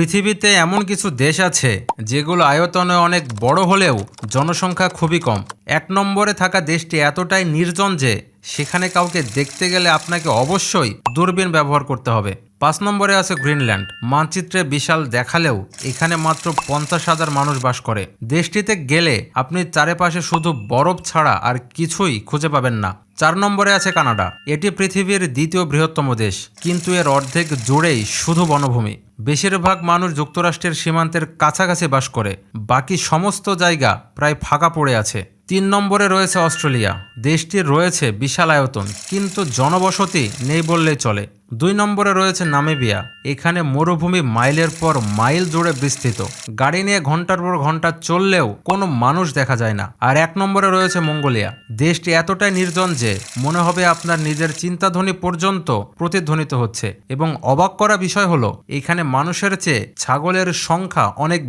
পৃথিবীতে এমন কিছু দেশ আছে যেগুলো আয়তনে অনেক বড় হলেও জনসংখ্যা খুবই কম। এক নম্বরে থাকা দেশটি এতটাই নির্জন যে সেখানে কাউকে দেখতে গেলে আপনাকে অবশ্যই দূরবীন ব্যবহার করতে হবে। পাঁচ নম্বরে আছে গ্রিনল্যান্ড। মানচিত্রে বিশাল দেখালেও এখানে মাত্র পঞ্চাশ হাজার মানুষ বাস করে। দেশটিতে গেলে আপনি চারিপাশে শুধু বরফ ছাড়া আর কিছুই খুঁজে পাবেন না। চার নম্বরে আছে কানাডা। এটি পৃথিবীর দ্বিতীয় বৃহত্তম দেশ, কিন্তু এর অর্ধেক জুড়েই শুধু বনভূমি। বেশিরভাগ মানুষ যুক্তরাষ্ট্রের সীমান্তের কাছাকাছি বাস করে। বাকি সমস্ত জায়গা প্রায় ফাঁকা পড়ে আছে। তিন নম্বরে রয়েছে অস্ট্রেলিয়া। দেশটির রয়েছে বিশাল আয়তন, কিন্তু জনবসতি নেই বললেই চলে। দুই নম্বরে রয়েছে নামিবিয়া। এখানে মরুভূমি মাইলের পর মাইল জুড়ে বিস্তৃত। গাড়ি নিয়ে ঘণ্টার পর ঘণ্টা চললেও কোনো মানুষ দেখা যায় না। আর এক নম্বরে রয়েছে মঙ্গোলিয়া। দেশটি এতটাই নির্জন যে মনে হবে আপনার নিজের চিন্তাধ্বনি পর্যন্ত প্রতিধ্বনিত হচ্ছে। এবং অবাক করা বিষয় হলো, এখানে মানুষের চেয়ে ছাগলের সংখ্যা অনেক